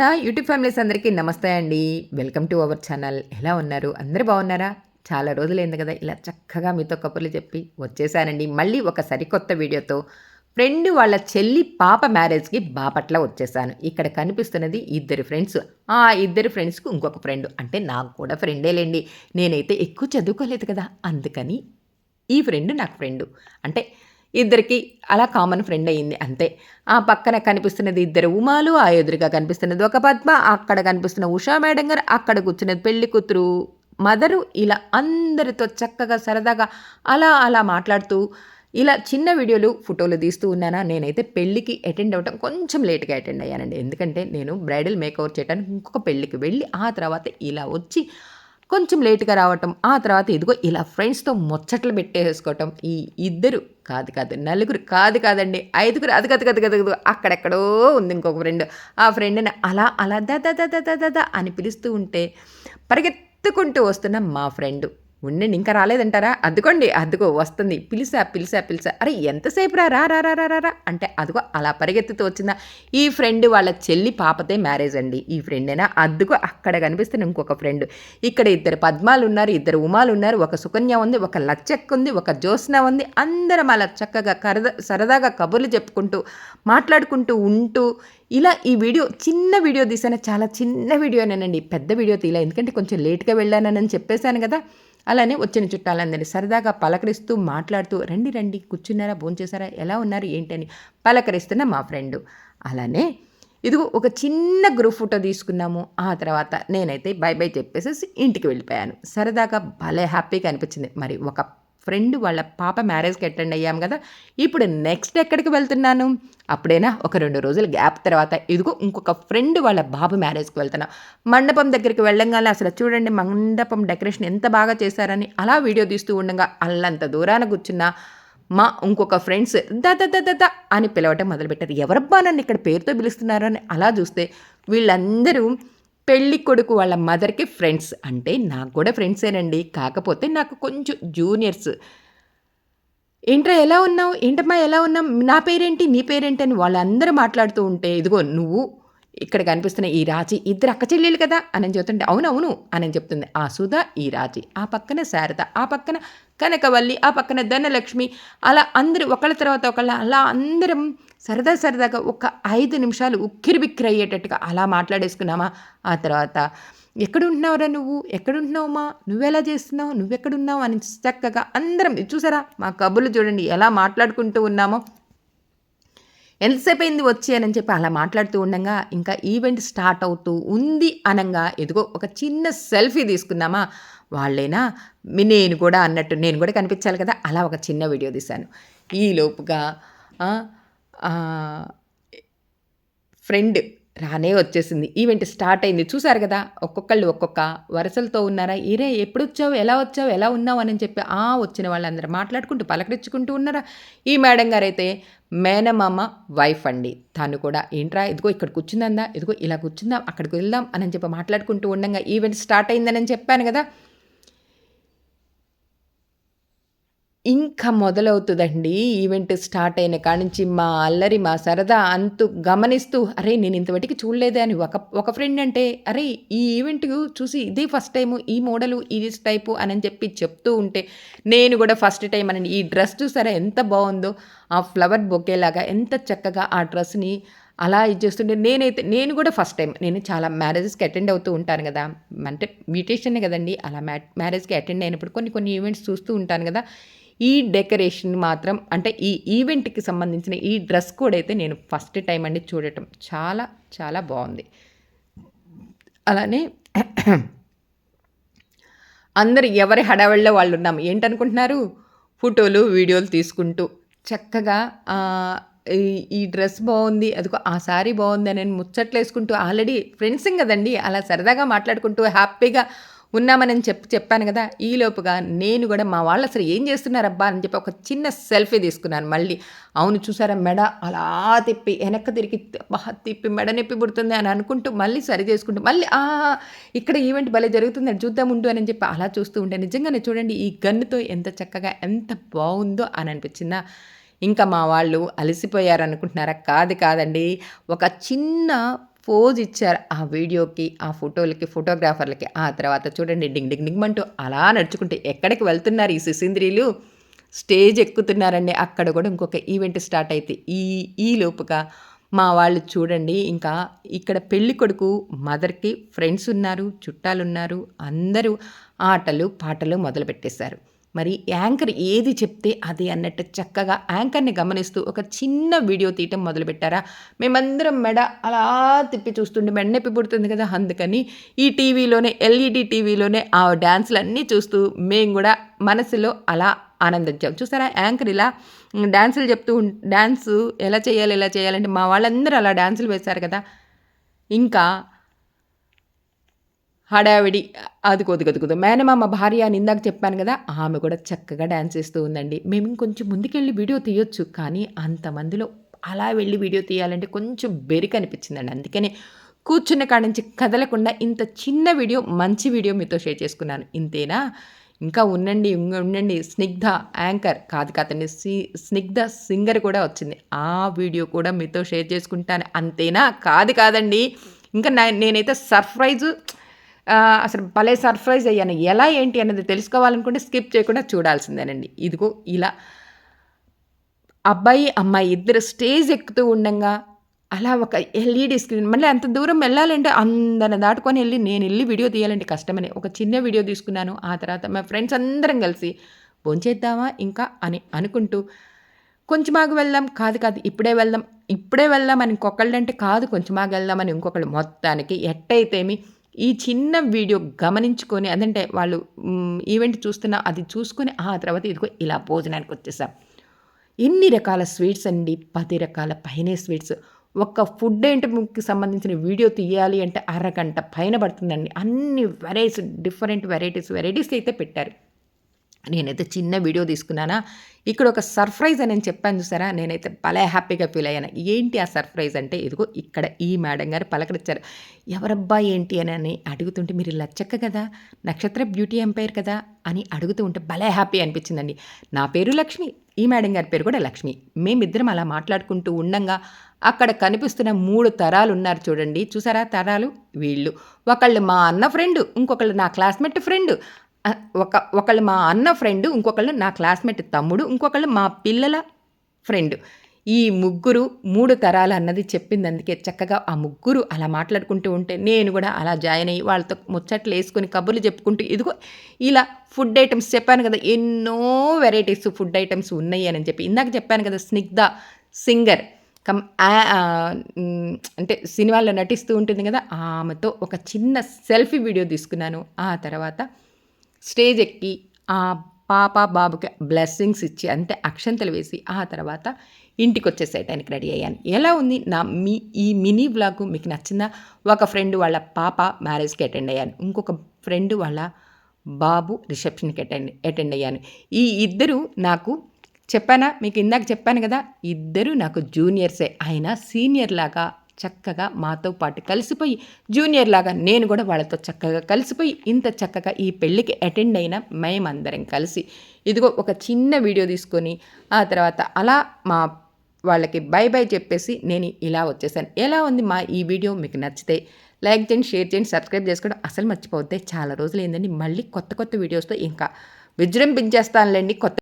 నా YouTube families అందరికీ నమస్తే అండి. Welcome to our channel. ఎలా ఉన్నారు? అందరూ బాగున్నారా? చాలా రోజులైంది కదా ఇలా చక్కగా మీతో కబుర్లు చెప్పి వచ్చేసానండి. మళ్ళీ ఒక సరికొత్త వీడియోతో ఫ్రెండ్ వాళ్ళ చెల్లి పాప మ్యారేజ్కి బాపట్ల వచ్చేసాను. ఇక్కడ కనిపిస్తున్నది ఇద్దరు ఫ్రెండ్స్. ఆ ఇద్దరు ఫ్రెండ్స్కి ఇంకొక ఫ్రెండ్. అంటే నాకు కూడా ఫ్రెండేలేండి నేనైతే ఎక్కువ చదువుకోలేదు కదా అందుకని ఈ ఫ్రెండ్ నాకు ఫ్రెండ్. అంటే ఇద్దరికి అలా కామన్ ఫ్రెండ్ అయ్యింది అంతే. ఆ పక్కన కనిపిస్తున్నది ఇద్దరు ఉమాలు ఆ ఎదురుగా కనిపిస్తున్నది ఒక పద్మ అక్కడ కనిపిస్తున్న ఉషా మేడం గారు అక్కడ కూర్చున్నది పెళ్ళి కూతురు మదరు ఇలా అందరితో చక్కగా సరదాగా అలా అలా మాట్లాడుతూ ఇలా చిన్న వీడియోలు ఫోటోలు తీస్తూ ఉన్నానా? నేనైతే పెళ్ళికి అటెండ్ అవ్వటం కొంచెం లేట్గా అటెండ్ అయ్యానండి. ఎందుకంటే నేను బ్రైడల్ మేకవర్ చేయడానికి ఇంకొక పెళ్ళికి వెళ్ళి ఆ తర్వాత ఇలా వచ్చి కొంచెం లేట్గా రావటం ఆ తర్వాత ఇదిగో ఇలా ఫ్రెండ్స్తో ముచ్చట్లు పెట్టేసుకోవటం ఈ ఇద్దరు కాదు కాదు నలుగురు కాదు కాదండి ఐదుగురు అది కదు కదు కదు అక్కడెక్కడో ఉంది ఇంకొక ఫ్రెండ్ ఆ ఫ్రెండ్ని అలా అలా ద ద ద ద ద అని పిలుస్తూ ఉంటే పరిగెత్తుకుంటూ వస్తున్న మా ఫ్రెండు. ఉండండి ఇంకా రాలేదంటారా? అద్దుకోండి అద్దుకో వస్తుంది. పిలిసా పిలిసా పిలిసా. అరే ఎంతసేపు రా రా రా రా రా రా? అంటే అదిగో అలా పరిగెత్తుతూ వచ్చిందా. ఈ ఫ్రెండ్ వాళ్ళ చెల్లి పాపతే మ్యారేజ్ అండి. ఈ ఫ్రెండ్ అయినా అద్దుకో అక్కడ కనిపిస్తున్న ఇంకొక ఫ్రెండ్. ఇక్కడ ఇద్దరు పద్మాలు ఉన్నారు ఇద్దరు ఉమాలు ఉన్నారు. ఒక సుకన్య ఉంది ఒక లచ్చక్క ఉంది ఒక జ్యోత్స్న ఉంది. అందరం అలా చక్కగా కరద సరదాగా కబుర్లు చెప్పుకుంటూ మాట్లాడుకుంటూ ఉంటూ ఇలా ఈ వీడియో చిన్న వీడియో తీసాను? చాలా చిన్న వీడియోనేనండి. పెద్ద వీడియో తీయలే. ఎందుకంటే కొంచెం లేట్గా వెళ్ళానని చెప్పేశాను కదా. అలానే వచ్చిన చుట్టాలందరినీ సరదాగా పలకరిస్తూ మాట్లాడుతూ రండి రండి కూర్చున్నారా భోంచేశారా ఎలా ఉన్నారు ఏంటని పలకరిస్తున్న మా ఫ్రెండు. అలానే ఇదిగో ఒక చిన్న గ్రూప్ ఫోటో తీసుకున్నాము. ఆ తర్వాత నేనైతే బై బై చెప్పేసి ఇంటికి వెళ్ళిపోయాను. సరదాగా భలే హ్యాపీగా అనిపించింది. మరి ఒక ఫ్రెండ్ వాళ్ళ పాప మ్యారేజ్కి అటెండ్ అయ్యాం కదా. ఇప్పుడు నెక్స్ట్ ఎక్కడికి వెళ్తున్నాను? అప్పుడైనా? ఒక రెండు రోజులు గ్యాప్ తర్వాత. ఇదిగో ఇంకొక ఫ్రెండ్ వాళ్ళ బాబు మ్యారేజ్కి వెళ్తున్నాం. మండపం దగ్గరికి వెళ్ళంగానే అసలు చూడండి మండపం డెకరేషన్ ఎంత బాగా చేశారని అలా వీడియో తీస్తూ ఉండగా అల్లంత దూరాన కూర్చున్న మా ఇంకొక ఫ్రెండ్స్ దత దత అని పిలవటం మొదలుపెట్టారు. ఎవరబ్బా నన్ను ఇక్కడ పేరుతో పిలుస్తున్నారు అని అలా చూస్తే వీళ్ళందరూ పెళ్ళి కొడుకు వాళ్ళ మదర్కి ఫ్రెండ్స్. అంటే నాకు కూడా ఫ్రెండ్సేనండి. కాకపోతే నాకు కొంచెం జూనియర్స్. ఏంట్రా ఎలా ఉన్నావు? ఏంటమ్మా ఎలా ఉన్నావు? నా పేరేంటి? నీ పేరేంటి? అని వాళ్ళందరూ మాట్లాడుతూ ఉంటే ఇదిగో నువ్వు ఇక్కడ కనిపిస్తున్న ఈ రాజీ ఇద్దరు అక్క చెల్లెలు కదా అని చెబుతుంటే అవునవును అని చెప్తుంది. ఆ సుధా ఈ రాజీ. ఆ పక్కన శారద ఆ పక్కన కనకవల్లి ఆ పక్కన ధనలక్ష్మి. అలా అందరూ ఒకళ్ళ తర్వాత ఒకళ్ళ అలా అందరం సరదా సరదాగా ఒక ఐదు నిమిషాలు ఉక్కిరి బిక్కిరి అయ్యేటట్టుగా అలా మాట్లాడేసుకున్నామా? ఆ తర్వాత ఎక్కడుంటున్నావురా నువ్వు? ఎక్కడుంటున్నావుమా నువ్వెలా చేస్తున్నావు? నువ్వెక్కడున్నావు? అని చక్కగా అందరం చూసారా? మా కబుర్లు చూడండి ఎలా మాట్లాడుకుంటూ ఉన్నామో ఎంతసేపు అయింది వచ్చి అని చెప్పి అలా మాట్లాడుతూ ఉండగా ఇంకా ఈవెంట్ స్టార్ట్ అవుతూ ఉంది అనగా ఎదుగో ఒక చిన్న సెల్ఫీ తీసుకున్నామా వాళ్ళేనా? నేను కూడా అన్నట్టు నేను కూడా కనిపించాలి కదా? అలా ఒక చిన్న వీడియో తీశాను. ఈ లోపుగా ఫ్రెండ్ రానే వచ్చేసింది. ఈవెంట్ స్టార్ట్ అయింది. చూసారు కదా ఒక్కొక్కళ్ళు ఒక్కొక్క వరుసలతో ఉన్నారా? ఇరే ఎప్పుడు వచ్చావు ఎలా వచ్చావు? ఎలా ఉన్నావు? అని చెప్పి ఆ వచ్చిన వాళ్ళందరూ మాట్లాడుకుంటూ పలకరించుకుంటూ ఉన్నారా? ఈ మేడం గారు అయితే మేనమామ వైఫ్ అండి. తను కూడా ఏంట్రా ఇదిగో ఇక్కడ కూర్చుందా ఇదిగో ఇలా కూర్చుందాం అక్కడికి వెళ్దాం అని చెప్పి మాట్లాడుకుంటూ ఉండగా ఈవెంట్ స్టార్ట్ అయిందని చెప్పాను కదా. ఇంకా మొదలవుతుందండి. ఈవెంట్ స్టార్ట్ అయిన కాడి నుంచి మా అల్లరి మా సరదా అంతు గమనిస్తూ అరే నేను ఇంతవరకు చూడలేదే అని ఒక ఒక ఫ్రెండ్ అంటే అరే ఈ ఈవెంట్ చూసి ఇదే ఫస్ట్ టైం ఈ మోడలు ఇది టైపు అని చెప్పి చెప్తూ ఉంటే నేను కూడా ఫస్ట్ టైం అని ఈ డ్రెస్ చూసారా ఎంత బాగుందో ఆ ఫ్లవర్ బొకేలాగా ఎంత చక్కగా ఆ డ్రెస్ని అలా ఇది చేస్తుంటే నేనైతే నేను కూడా ఫస్ట్ టైం నేను చాలా మ్యారేజెస్కి అటెండ్ అవుతూ ఉంటాను కదా. అంటే మ్యూటేషనే కదండి అలా మ్యా మ్యారేజ్కి అటెండ్ అయినప్పుడు కొన్ని కొన్ని ఈవెంట్స్ చూస్తూ ఉంటాను కదా. ఈ డెకరేషన్ మాత్రం అంటే ఈ ఈవెంట్కి సంబంధించిన ఈ డ్రెస్ కోడ్ అయితే నేను ఫస్ట్ టైం అండి చూడటం. చాలా చాలా బాగుంది. అలానే అందరు ఎవరి హడావిడిలో వాళ్ళు ఉన్నాం ఏంటనుకుంటున్నారు? ఫోటోలు వీడియోలు తీసుకుంటూ చక్కగా ఈ డ్రెస్ బాగుంది అదిగో ఆ సారీ బాగుంది అని ముచ్చట్లు వేసుకుంటూ ఆల్రెడీ ఫ్రెండ్స్ కదండి అలా సరదాగా మాట్లాడుకుంటూ హ్యాపీగా ఉన్నామని చెప్పి చెప్పాను కదా ఈలోపుగా నేను కూడా మా వాళ్ళు అసలు ఏం చేస్తున్నారబ్బా అని చెప్పి ఒక చిన్న సెల్ఫీ తీసుకున్నాను మళ్ళీ. అవును చూసారా మెడ అలా తిప్పి వెనక్కి తిరిగి బాగా తిప్పి మెడ నొప్పి పుడుతుంది అని అనుకుంటూ మళ్ళీ సరి చేసుకుంటూ మళ్ళీ ఆ ఇక్కడ ఈవెంట్ భలే జరుగుతుంది అని చూద్దాం ఉండు అని చెప్పి అలా చూస్తూ ఉంటే నిజంగానే చూడండి ఈ గన్నుతో ఎంత చక్కగా ఎంత బాగుందో అని అనిపించిందా? ఇంకా మా వాళ్ళు అలసిపోయారు అనుకుంటున్నారా కాదు కాదండి ఒక చిన్న పోజ్ ఇచ్చారు. ఆ వీడియోకి ఆ ఫోటోలకి ఫోటోగ్రాఫర్లకి ఆ తర్వాత చూడండి డింగ్ డింగ్ డింగ్ అంటూ అలా నడుచుకుంటే ఎక్కడికి వెళ్తున్నారు ఈ సుశీంద్రీలు? స్టేజ్ ఎక్కుతున్నారండి. అక్కడ కూడా ఇంకొక ఈవెంట్ స్టార్ట్ అయితే ఈ ఈ లోపుగా మా వాళ్ళు చూడండి ఇంకా ఇక్కడ పెళ్ళి కొడుకు మదర్కి ఫ్రెండ్స్ ఉన్నారు చుట్టాలు ఉన్నారు అందరూ ఆటలు పాటలు మొదలు పెట్టేశారు మరి యాంకర్ ఏది చెప్తే అది అన్నట్టు చక్కగా యాంకర్ని గమనిస్తూ ఒక చిన్న వీడియో తీయటం మొదలుపెట్టారా? మేమందరం మెడ అలా తిప్పి చూస్తుండే మెడ నొప్పి పుడుతుంది కదా అందుకని ఈ టీవీలోనే ఎల్ఈడి టీవీలోనే ఆ డ్యాన్సులు అన్నీ చూస్తూ మేము కూడా మనసులో అలా ఆనందించాం. చూసారా? యాంకర్ ఇలా డ్యాన్సులు చెప్తూ డ్యాన్స్ ఎలా చేయాలి ఎలా చేయాలంటే మా వాళ్ళందరూ అలా డ్యాన్సులు వేశారు కదా. ఇంకా హడావిడి అది కొద్ది కొద్ది కొద్ది. మేనమామ భార్య అని ఇందాక చెప్పాను కదా ఆమె కూడా చక్కగా డ్యాన్స్ చేస్తూ ఉందండి. మేము ఇంకొంచెం ముందుకెళ్ళి వీడియో తీయొచ్చు కానీ అంతమందిలో అలా వెళ్ళి వీడియో తీయాలంటే కొంచెం బెరిక అనిపించిందండి అందుకనే కూర్చున్న కాడ నుంచి కదలకుండా ఇంత చిన్న వీడియో మంచి వీడియో మీతో షేర్ చేసుకున్నాను. ఇంతేనా? ఇంకా ఉండండి ఉండండి. స్నిగ్ధ యాంకర్ కాదు కాదండి సి స్నిగ్ధ సింగర్ కూడా వచ్చింది. ఆ వీడియో కూడా మీతో షేర్ చేసుకుంటాను. అంతేనా? కాదు కాదండి. ఇంకా నేనైతే సర్ప్రైజు అసలు భలే సర్ప్రైజ్ అయ్యాను. ఎలా ఏంటి అనేది తెలుసుకోవాలనుకుంటే స్కిప్ చేయకుండా చూడాల్సిందేనండి. ఇదిగో ఇలా అబ్బాయి అమ్మాయి ఇద్దరు స్టేజ్ ఎక్కుతూ ఉండగా అలా ఒక ఎల్ఈడి స్క్రీన్ మళ్ళీ అంత దూరం వెళ్ళాలంటే అందరిని దాటుకొని వెళ్ళి నేను వెళ్ళి వీడియో తీయాలంటే కష్టమని. ఒక చిన్న వీడియో తీసుకున్నాను. ఆ తర్వాత మా ఫ్రెండ్స్ అందరం కలిసి భోంచేద్దామా ఇంకా అని అనుకుంటూ కొంచెం ఆగు వెళ్దాం. కాదు కాదు ఇప్పుడే వెళ్దాం. ఇప్పుడే వెళ్దాం అని ఇంకొకళ్ళంటే కాదు కొంచెం ఆగు వెళ్దామని ఇంకొకళ్ళు. మొత్తానికి ఎట్టయితేమి ఈ చిన్న వీడియో గమనించుకొని అదంటే వాళ్ళు ఈవెంట్ చూస్తున్నా అది చూసుకొని ఆ తర్వాత ఇదిగో ఇలా భోజనానికి వచ్చేసాం. ఎన్ని రకాల స్వీట్స్ అండి? పది రకాల పైనే స్వీట్స్ ఒక్క ఫుడ్ ఐటమ్కి సంబంధించిన వీడియో తీయాలి అంటే అరగంట పైన పడుతుందండి. అన్ని వెరైటీస్ డిఫరెంట్ వెరైటీస్ వెరైటీస్ అయితే పెట్టారు. నేనైతే చిన్న వీడియో తీసుకున్నానా. ఇక్కడ ఒక సర్ప్రైజ్ అని నేను చెప్పాను చూసారా? నేనైతే భలే హ్యాపీగా ఫీల్ అయ్యాను. ఏంటి ఆ సర్ప్రైజ్ అంటే ఇదిగో ఇక్కడ ఈ మేడం గారు పలకరించారు. ఎవరబ్బా ఏంటి అని అని అడుగుతుంటే మీరు లచ్చక్క కదా? నక్షత్ర బ్యూటీ ఎంపైర్ కదా? అని అడుగుతూ ఉంటే భలే హ్యాపీ అనిపించిందండి. నా పేరు లక్ష్మి ఈ మేడం గారి పేరు కూడా లక్ష్మి. మేమిద్దరం అలా మాట్లాడుకుంటూ ఉండంగా అక్కడ కనిపిస్తున్న మూడు తరాలు ఉన్నారు చూడండి. చూసారా తరాలు? వీళ్ళు. ఒకళ్ళు మా అన్న ఫ్రెండ్ ఇంకొకళ్ళు నా క్లాస్మేట్ ఫ్రెండ్. ఒక ఒకళ్ళు మా అన్న ఫ్రెండ్ ఇంకొకళ్ళు నా క్లాస్మేట్ తమ్ముడు ఇంకొకళ్ళు మా పిల్లల ఫ్రెండ్. ఈ ముగ్గురు మూడు తరాలు అన్నది చెప్పింది అందుకే చక్కగా ఆ ముగ్గురు అలా మాట్లాడుకుంటూ ఉంటే నేను కూడా అలా జాయిన్ అయ్యి వాళ్ళతో ముచ్చట్లు వేసుకొని కబుర్లు చెప్పుకుంటూ ఇదిగో ఇలా ఫుడ్ ఐటమ్స్ చెప్పాను కదా ఎన్నో వెరైటీస్ ఫుడ్ ఐటమ్స్ ఉన్నాయి అని చెప్పి. ఇందాక చెప్పాను కదా స్నిగ్ధ సింగర్. కమ్ అంటే సినిమాల్లో నటిస్తూ ఉంటుంది కదా ఆమెతో ఒక చిన్న సెల్ఫీ వీడియో తీసుకున్నాను. ఆ తర్వాత స్టేజ్ ఎక్కి ఆ పాప బాబుకి బ్లెస్సింగ్స్ ఇచ్చి అంటే అక్షంతలు వేసి ఆ తర్వాత ఇంటికి వచ్చేసేయటానికి రెడీ అయ్యాను. ఎలా ఉంది? నా మీ ఈ మినీ బ్లాగ్ మీకు నచ్చిందా? ఒక ఫ్రెండ్ వాళ్ళ పాప మ్యారేజ్కి అటెండ్ అయ్యాను. ఇంకొక ఫ్రెండ్ వాళ్ళ బాబు రిసెప్షన్కి అటెండ్ అటెండ్ అయ్యాను. ఈ ఇద్దరు నాకు చెప్పానా? మీకు ఇందాక చెప్పాను కదా ఇద్దరు నాకు జూనియర్సే. ఆయన సీనియర్ లాగా చక్కగా మాతో పాటు కలిసిపోయి జూనియర్ లాగా నేను కూడా వాళ్ళతో చక్కగా కలిసిపోయి ఇంత చక్కగా ఈ పెళ్ళికి అటెండ్ అయిన మేమందరం కలిసి ఇదిగో ఒక చిన్న వీడియో తీసుకొని ఆ తర్వాత అలా మా వాళ్ళకి బై బై చెప్పేసి నేను ఇలా వచ్చేసాను. ఎలా ఉంది మా ఈ వీడియో? మీకు నచ్చితే లైక్ చేయండి షేర్ చేయండి సబ్స్క్రైబ్ చేసుకోవడం అసలు మర్చిపోతే చాలా రోజులు ఏంటండి మళ్ళీ కొత్త కొత్త వీడియోస్తో ఇంకా విజృంభించేస్తానులేండి. కొత్త